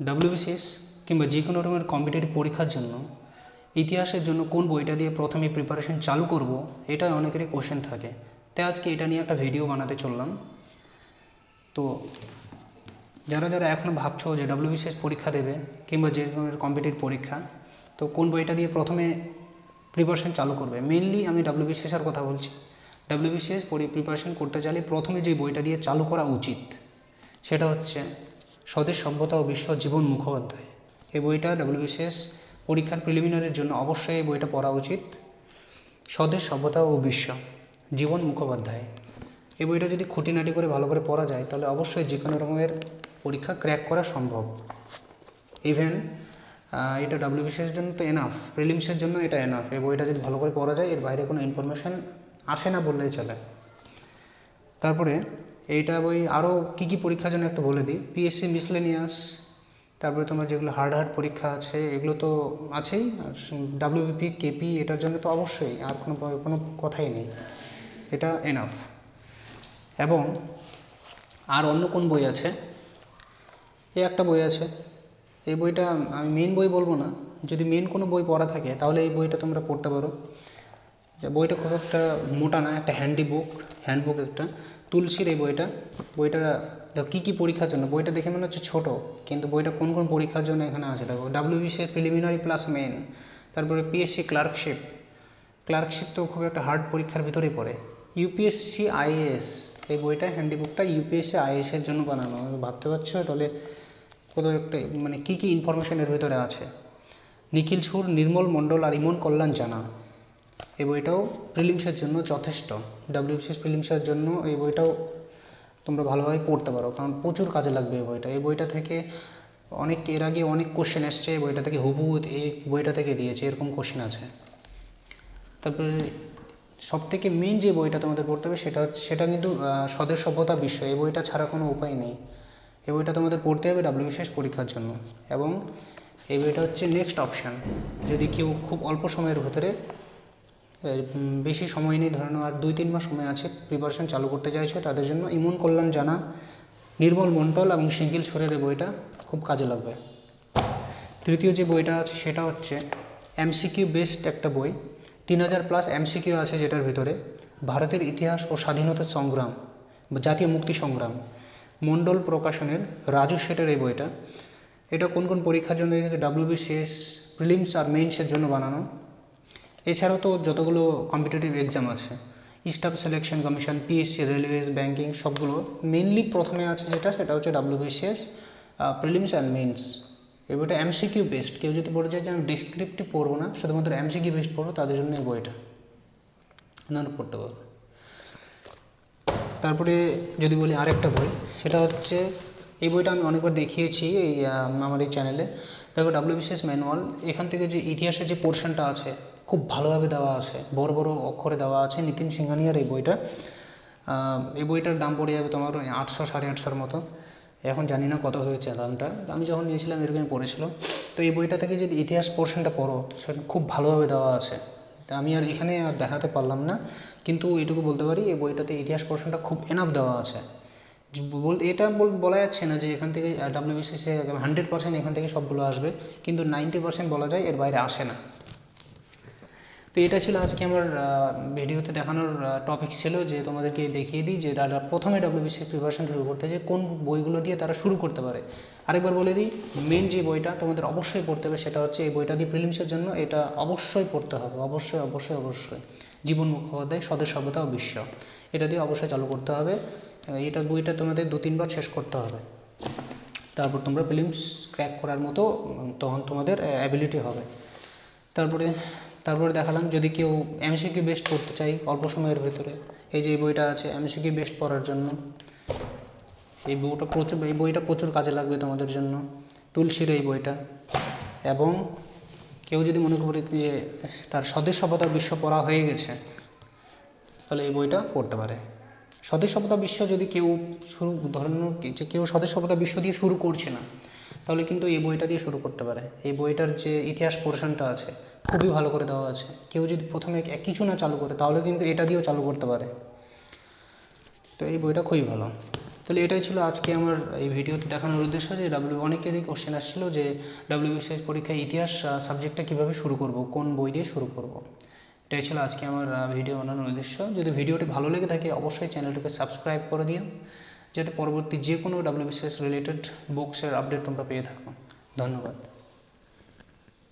WBCS কিংবা যে কোনো রকমের কম্পিটিটিভ পরীক্ষার জন্য ইতিহাসের জন্য কোন বইটা দিয়ে প্রথমে প্রিপারেশন চালু করব এটা অনেকেরই কোশ্চেন থাকে। তাই আজকে এটা নিয়ে একটা ভিডিও বানাতে চললাম। তো যারা যারা এখনও ভাবছ যে ডাব্লিউবিসিএস পরীক্ষা দেবে কিংবা যে কোনো কম্পিটিটিভ পরীক্ষা, তো কোন বইটা দিয়ে প্রথমে প্রিপারেশন চালু করবে? মেনলি আমি ডাব্লিউবিসিএসের কথা বলছি। ডাব্লিউবিসিএস প্রিপারেশন করতে চাইলে প্রথমে যে বইটা দিয়ে চালু করা উচিত, সেটা হচ্ছে স্বদেশ সভ্যতা ও বিশ্ব জীবন মুখোপাধ্যায়। এই বইটা ডাব্লিউবিসিএস পরীক্ষার প্রিলিমিনারির জন্য অবশ্যই এই বইটা পড়া উচিত। স্বদেশ সভ্যতা ও বিশ্ব জীবন মুখোপাধ্যায়। এই বইটা যদি খুঁটিনাটি করে ভালো করে পড়া যায়, তাহলে অবশ্যই যে কোনো রকমের পরীক্ষা ক্র্যাক করা সম্ভব। ইভেন এটা ডাব্লিউবিসিএসের জন্য তো এনাফ প্রিলিমসের জন্য এটা এনাফ এই বইটা যদি ভালো করে পড়া যায়, এর বাইরে কোনো ইনফরমেশান আসে না বললেই চলে। তারপরে এইটা বই আরও কী কী পরীক্ষার জন্য একটু বলে দিই। পিএসসি মিসলেনিয়াস তারপরে তোমার যেগুলো হার্ড হার্ড পরীক্ষা আছে, এগুলো তো আছেই, আর ডাব্লিউবিপি কেপি এটার জন্য তো অবশ্যই, আর কোনো কোনো কথাই নেই। এটা এনাফ এবং আর অন্য কোন বই আছে? এই একটা বই আছে। এই বইটা আমি মেন বই বলব না। যদি মেন কোনো বই পড়া থাকে, তাহলে এই বইটা তোমরা পড়তে পারো। বইটা খুব একটা মোটা না, একটা হ্যান্ডি বুক হ্যান্ডবুক একটা। তুলসীর এই বইটা বইটা দেখো কী কী পরীক্ষার জন্য? বইটা দেখে মনে হচ্ছে ছোটো, কিন্তু বইটা কোন কোন পরীক্ষার জন্য এখানে আছে? দেখো ডাব্লিউবিসিএস প্রিলিমিনারি প্লাস মেন তারপরে পিএসসি ক্লার্কশিপ ক্লার্কশিপ তো খুব একটা হার্ড পরীক্ষার ভিতরেই পড়ে। ইউপিএসসি আইএএস এই বইটা হ্যান্ডিবুকটা ইউপিএসসি আইএসের জন্য বানানো। ভাবতে পারছ? তাহলে কত একটা মানে কী কী ইনফরমেশন এর ভিতরে আছে? নিখিল সুর, নির্মল মণ্ডল আর ইমন কল্যাণ জানা। এই বইটাও প্রিলিমসের জন্য যথেষ্ট। ডাব্লিউবিসিএস প্রিলিমসের জন্য এই বইটাও তোমরা ভালোভাবে পড়তে পারো, কারণ প্রচুর কাজে লাগবে এই বইটা। এই বইটা থেকে অনেক, এর আগে অনেক কোশ্চেন এসছে, এই বইটা থেকে হুবহু এই বইটা থেকে দিয়েছে, এরকম কোশ্চেন আছে। তারপরে সব থেকে মেন যে বইটা তোমাদের পড়তে হবে সেটা হচ্ছে, সেটা কিন্তু স্বদেশ সভ্যতা বিশ্ব এই বইটা ছাড়া কোনো উপায় নেই। এই বইটা তোমাদের পড়তে হবে ডাব্লিউবিসিএস পরীক্ষার জন্য। এবং এই বইটা হচ্ছে নেক্সট অপশান যদি কেউ খুব অল্প সময়ের ভেতরে বেশি সময় নেই, ধরে আর দুই তিন মাস সময় আছে প্রিপারেশন চালু করতে চাইছো, তাদের জন্য ইমন কল্যাণ জানা, নির্মল মণ্ডল এবং সিঙ্গিল সোরের বইটা খুব কাজে লাগবে। তৃতীয় যে বইটা আছে, সেটা হচ্ছে এমসিকিউ বেসড একটা বই, তিন হাজার প্লাস এমসিকিউ আছে যেটার ভিতরে, ভারতের ইতিহাস ও স্বাধীনতার সংগ্রাম জাতীয় মুক্তি সংগ্রাম মণ্ডল প্রকাশনের রাজু শেটের এই বইটা, এটা কোন কোন পরীক্ষার জন্য ডাব্লিউবিসিএস প্রিলিমস আর মেইনসের জন্য বানানো এছাড়াও তো যতগুলো কম্পিটিটিভ এক্সাম আছে staff selection commission PSC railways banking সবগুলো মেনলি প্রথমে আছে যেটা, সেটা হচ্ছে ডাব্লিউবিসিএস প্রিলিমস অ্যান্ড মেন্স এই বইটা এমসিকিউ বেস্ট কেউ যদি বলে যায় যে আমি ডিসক্রিপটিভ পড়ব না, শুধুমাত্র এমসিকিউ বেস্ট পড়ব, তাদের জন্য বইটা আপনারা পড়তে পারব তারপরে যদি বলি আরেকটা বই, সেটা হচ্ছে এই বইটা আমি অনেকবার দেখিয়েছি, এই আমার এই চ্যানেলে দেখো ডাব্লিউ ডাব্লিউবিসিএস ম্যানুয়াল এখান থেকে যে ইতিহাসের যে পোর্শনটা আছে, খুব ভালোভাবে দেওয়া আছে। বড় বড় অক্ষরে দেওয়া আছে নিতিন সিংহানিয়ার এই বইটা। এই বইটার দাম পড়ে যাবে তোমার আটশো, সাড়ে আটশোর মতো। এখন জানি না কত হয়েছে দামটা। আমি যখন নিয়েছিলাম, এরকমই পড়েছিল। তো এই বইটা থেকে যদি ইতিহাস পোর্শনটা পড়ো সেটা খুব ভালোভাবে দেওয়া আছে। তা আমি আর এখানে আর দেখাতে পারলাম না। কিন্তু এটুকু বলতে পারি, এই বইটাতে ইতিহাস পোর্শনটা খুব এনাফ দেওয়া আছে। বলতে এটা বলা যাচ্ছে না যে এখান থেকে ডাব্লিউবিসিসি হান্ড্রেড পার্সেন্ট এখান থেকে সবগুলো আসবে, কিন্তু নাইনটি পার্সেন্ট বলা যায় এর বাইরে আসে না। তো এটা ছিল আজকে আমার ভিডিওতে দেখানোর টপিক ছিল যে তোমাদেরকে দেখিয়ে দিই যে তারা প্রথমে ডাব্লিউবিসি প্রিপারেশন শুরু করতে যে কোন বইগুলো দিয়ে তারা শুরু করতে পারে। আরেকবার বলে দিই মেন যে বইটা তোমাদের অবশ্যই পড়তে হবে সেটা হচ্ছে এই বইটা দিয়ে প্রিলিমসের জন্য, এটা অবশ্যই পড়তে হবে, অবশ্যই অবশ্যই অবশ্যই। জীবন মুখোপাধ্যায়, স্বদেশ সভ্যতা ও বিশ্ব। এটা দিয়ে অবশ্যই চালু করতে হবে। এটা বইটা তোমাদের দু তিনবার শেষ করতে হবে। তারপর তোমরা ফিলিমস ক্র্যাক করার মতো তখন তোমাদের অ্যাবিলিটি হবে। তারপরে তারপরে দেখালাম যদি কেউ এমসিকিউ বেস্ট পড়তে চাই অল্প সময়ের ভেতরে, এই যে বইটা আছে এমসিকিউ বেস্ট পড়ার জন্য। এই বইটা প্রচুর, এই বইটা প্রচুর কাজে লাগবে তোমাদের জন্য। তুলসীর এই বইটা। এবং কেউ যদি মনে করি যে তার স্বদেশ সভ্যতা বিশ্ব পড়া হয়ে গেছে, তাহলে এই বইটা পড়তে পারে। স্বদেশ সভ্যতা বিশ্ব যদি কেউ শুরু ধরেন যে কেউ স্বদেশ সভ্যতা বিশ্ব দিয়ে শুরু করছে না, তাহলে কিন্তু এই বইটা দিয়ে শুরু করতে পারে। এই বইটার যে ইতিহাস পোর্শনটা আছে, খুবই ভালো করে দেওয়া আছে। কেউ যদি প্রথমে কিছু না চালু করে, তাহলে কিন্তু এটা দিয়েও চালু করতে পারে। তো এই বইটা খুবই ভালো। তাহলে এটাই ছিল আজকে আমার এই ভিডিওতে দেখানোর উদ্দেশ্য যে ডাব্লিউ অনেকেরই কোশ্চেন আসছিল যে ডাব্লিউবিসিএস পরীক্ষায় ইতিহাস সাবজেক্টটা কীভাবে শুরু করব, কোন বই দিয়ে শুরু করব। এটাই ছিল আজকে আমার ভিডিও বানানোর উদ্দেশ্য। যদি ভিডিওটি ভালো লেগে থাকে, অবশ্যই চ্যানেলটিকে সাবস্ক্রাইব করে দিও, যাতে পরবর্তী যে কোনো ডাব্লিউবিসিএস রিলেটেড বুকসের আপডেট তোমরা পেয়ে থাকো। ধন্যবাদ।